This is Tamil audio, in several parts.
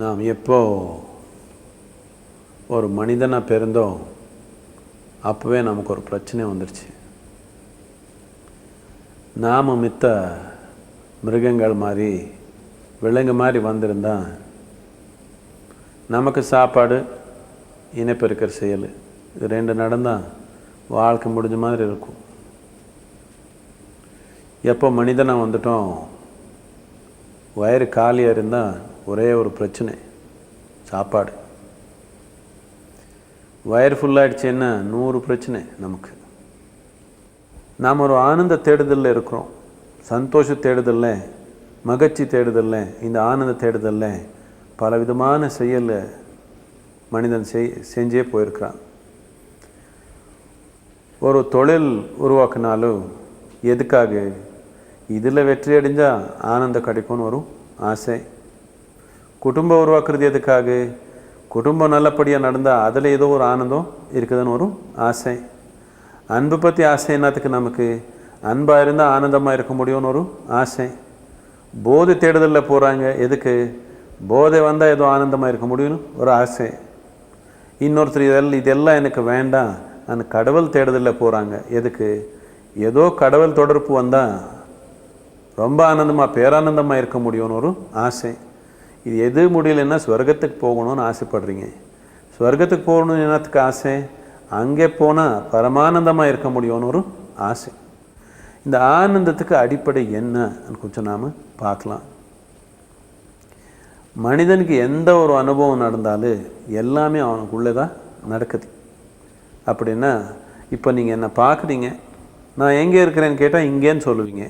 நாம் எப்போ ஒரு மனிதனாக பிறந்தோம் அப்போவே நமக்கு ஒரு பிரச்சனை வந்துடுச்சு நாம் மித்த மிருகங்கள் மாதிரி விலங்கு மாதிரி வந்திருந்தா நமக்கு சாப்பாடு இனப்பெருக்கிற செயல். இது ரெண்டு நடந்தால் வாழ்க்கை முடிஞ்ச மாதிரி இருக்கும். எப்போ மனிதனாக வந்துட்டோம் வயிறு காலியாக இருந்தால் ஒரே ஒரு பிரச்சனை சாப்பாடு. வயிறு ஃபுல்லாகிடுச்சுன்னா நூறு பிரச்சனை நமக்கு. நாம் ஒரு ஆனந்த தேடுதலில் இருக்கிறோம். சந்தோஷ தேடுதலில் மகிழ்ச்சி தேடுதலில் இந்த ஆனந்த தேடுதலில் பல விதமான செயலை மனிதன் செய் செஞ்சே போயிருக்கிறான். ஒரு தொழில் உருவாக்குனாலும் எதுக்காக? இதில் வெற்றி அடைஞ்சால் ஆனந்தம் கிடைக்கும்னு வரும் ஆசை. குடும்பம் உருவாக்குறது எதுக்காக? குடும்பம் நல்லபடியாக நடந்தால் அதில் ஏதோ ஒரு ஆனந்தம் இருக்குதுன்னு வரும் ஆசை. அன்பு பற்றி ஆசை என்னத்துக்கு நமக்கு? அன்பாக இருந்தால் ஆனந்தமாக இருக்க முடியும்னு ஒரு ஆசை. போதை தேடுதலில் போகிறாங்க எதுக்கு? போதை வந்தால் ஏதோ ஆனந்தமாக இருக்க முடியும்னு ஒரு ஆசை. இன்னொருத்தர் இதெல்லாம் இதெல்லாம் எனக்கு வேண்டாம். நான் கடவுள் தேடுதலில் போகிறாங்க எதுக்கு? ஏதோ கடவுள் தொடர்பு வந்தால் ரொம்ப ஆனந்தமாக பேரானந்தமாக இருக்க முடியும்னு ஒரு ஆசை. இது எது முடியலன்னா ஸ்வர்க்கத்துக்கு போகணும்னு ஆசைப்படுறீங்க. ஸ்வர்க்கத்துக்கு போகணும்னு என்னத்துக்கு ஆசை? அங்கே போனால் பரமானந்தமாக இருக்க முடியும்னு ஒரு ஆசை. இந்த ஆனந்தத்துக்கு அடிப்படை என்ன? கொஞ்சம் நாம் பார்க்கலாம். மனிதனுக்கு எந்த ஒரு அனுபவம் நடந்தாலும் எல்லாமே அவனுக்குள்ளே தான் நடக்குது. அப்படின்னா இப்போ நீங்கள் என்னை பார்க்குறீங்க. நான் எங்கே இருக்கிறேன்னு கேட்டால் இங்கேன்னு சொல்லுவீங்க.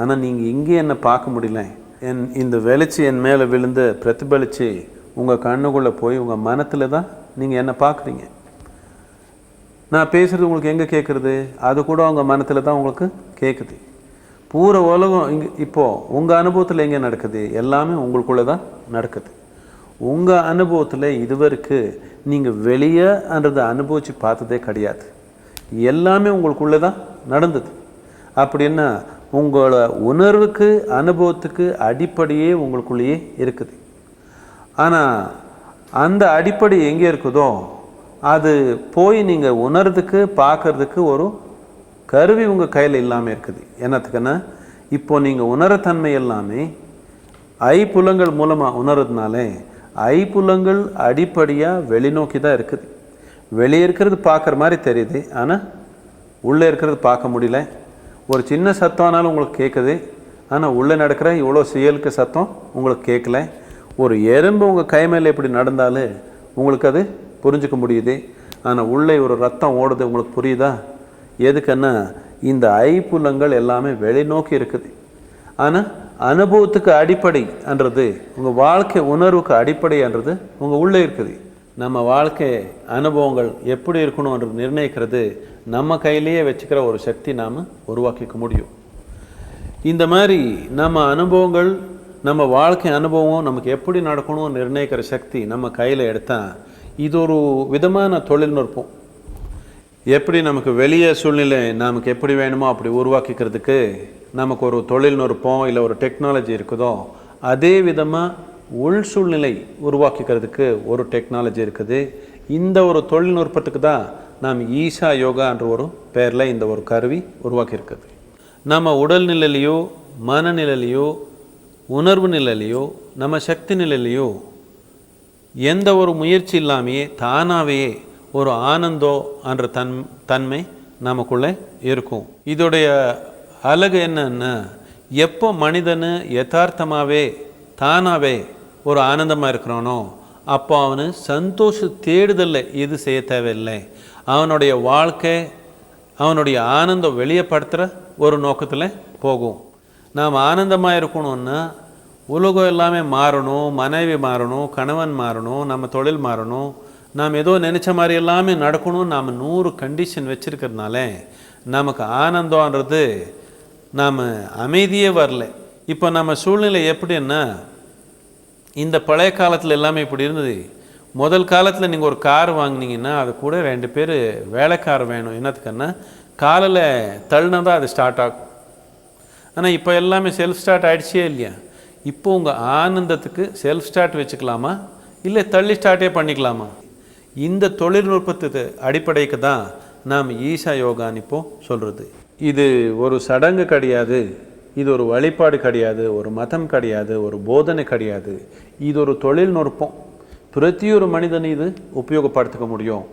ஆனால் நீங்கள் இங்கே என்னை பார்க்க முடியல. என் இந்த வெளிச்சு என் மேலே விழுந்து பிரதிபலித்து உங்கள் கண்ணுக்குள்ளே போய் உங்கள் மனத்தில் தான் நீங்கள் என்னை பார்க்குறீங்க நான் பேசுகிறது உங்களுக்கு எங்கே கேட்குறது அது கூட உங்கள் மனத்தில் தான் உங்களுக்கு கேட்குது பூரா உலகம் இங்கே இப்போது உங்கள் அனுபவத்தில் எங்கே நடக்குது? எல்லாமே உங்களுக்குள்ளே தான் நடக்குது. உங்கள் அனுபவத்தில் இதுவரைக்கு நீங்கள் வெளியேன்றதை அனுபவித்து பார்த்ததே கிடையாது. எல்லாமே உங்களுக்குள்ளே தான் நடந்தது. அப்படின்னா உங்களோட உணர்வுக்கு அனுபவத்துக்கு அடிப்படையே உங்களுக்குள்ளேயே இருக்குது. ஆனால் அந்த அடிப்படை எங்கே இருக்குதோ அது போய் நீங்கள் உணர்றதுக்கு பார்க்கறதுக்கு ஒரு கருவி உங்கள் கையில் இல்லாமல் இருக்குது. என்னத்துக்குன்னா இப்போ நீங்கள் உணரத்தன்மை எல்லாமே ஐப்புலங்கள் மூலமாக உணர்றதுனாலே ஐப்புலங்கள் அடிப்படையாக வெளிநோக்கி தான் இருக்குது. வெளியே இருக்கிறது பார்க்குற மாதிரி தெரியுது ஆனால் உள்ளே இருக்கிறது பார்க்க முடியல. ஒரு சின்ன சத்தம்னாலும் உங்களுக்கு கேட்குது ஆனால் உள்ளே நடக்கிற இவ்வளோ செயலுக்கு சத்தம் உங்களுக்கு கேட்கல ஒரு எறும்பு உங்கள் கை மேலே எப்படி நடந்தாலும் உங்களுக்கு அது புரிஞ்சுக்க முடியுது. ஆனால் உள்ளே ஒரு ரத்தம் ஓடுது உங்களுக்கு புரியுதா? எதுக்குன்னா இந்த ஐப்புலங்கள் எல்லாமே வெளிநோக்கி இருக்குது. ஆனால் அனுபவத்துக்கு அடிப்படைன்றது உங்கள் வாழ்க்கை உணர்வுக்கு அடிப்படைன்றது உங்கள் உள்ளே இருக்குது. நம்ம வாழ்க்கை அனுபவங்கள் எப்படி இருக்கணும்ன்றது நிர்ணயிக்கிறது நம்ம கையிலேயே வச்சுக்கிற ஒரு சக்தி நாம் உருவாக்கிக்க முடியும். இந்த மாதிரி நம்ம அனுபவங்கள் நம்ம வாழ்க்கை அனுபவம் நமக்கு எப்படி நடக்கணும்னு நிர்ணயிக்கிற சக்தி நம்ம கையில் எடுத்தால் இது ஒரு விதமான தொழில்நுட்பம் எப்படி நமக்கு வெளியே சூழ்நிலை நமக்கு எப்படி வேணுமோ அப்படி உருவாக்கிக்கிறதுக்கு நமக்கு ஒரு தொழில்நுட்பம் இல்லை ஒரு டெக்னாலஜி இருக்குதோ அதே விதமாக உள் சூழ்நிலை உருவாக்கிக்கிறதுக்கு ஒரு டெக்னாலஜி இருக்குது. இந்த ஒரு தொழில்நுட்பத்துக்கு தான் நாம் ஈஷா யோகான்ற ஒரு பேரில் இந்த ஒரு கருவி உருவாக்கியிருக்குது நம்ம உடல் நிலையிலையோ மனநிலையிலையோ உணர்வு நிலையிலையோ நம்ம சக்தி நிலையிலையோ எந்த ஒரு முயற்சி இல்லாமையே தானாகவே ஒரு ஆனந்தோ என்ற தன் தன்மை நமக்குள்ளே இருக்கும். இதோடைய அழகு என்னன்னா எப்போ மனிதனு யதார்த்தமாகவே தானாகவே ஒரு ஆனந்தமாக இருக்கிறானோ? அப்போ அவனு சந்தோஷ தேடுதலில் இது செய்ய தேவையில்லை. அவனுடைய வாழ்க்கை அவனுடைய ஆனந்தம் வெளியப்படுத்துகிற ஒரு நோக்கத்தில் போகும். நாம் ஆனந்தமாக இருக்கணும்னா உலகம் எல்லாமே மாறணும் மனைவி மாறணும் கணவன் மாறணும் நம்ம தொழில் மாறணும். நாம் ஏதோ நினச்ச மாதிரி எல்லாமே நடக்கணும் நாம் நூறு கண்டிஷன் வச்சுருக்கிறதுனால நமக்கு ஆனந்தன்றது நாம் அமைதியே வரல. இப்போ நம்ம சூழ்நிலை எப்படின்னா இந்த பழைய காலத்தில் எல்லாமே இப்படி இருந்தது. முதல் காலத்தில் நீங்கள் ஒரு கார் வாங்கினீங்கன்னா அது கூட ரெண்டு பேர் வேலைக்கார் வேணும். என்னத்துக்குன்னா காலில் தள்ளினா தான் அது ஸ்டார்ட் ஆகும். ஆனால் இப்போ எல்லாமே செல்ஃப் ஸ்டார்ட் ஆகிடுச்சே இல்லையா? இப்போ உங்கள் ஆனந்தத்துக்கு செல்ஃப் ஸ்டார்ட் வச்சுக்கலாமா? இல்லை தள்ளி ஸ்டார்ட்டே பண்ணிக்கலாமா? இந்த தொழில்நுட்பத்துக்கு அடிப்படைக்கு தான் நாம் ஈஷா யோகான்னு இப்போது சொல்கிறது இது ஒரு சடங்கு கிடையாது. இது ஒரு வழிபாடு கிடையாது ஒரு மதம் கிடையாது ஒரு போதனை கிடையாது. இது ஒரு தொழில்நுட்பம். பிரதி ஒரு மனிதன் இது உபயோகப்படுத்திக்க முடியும்.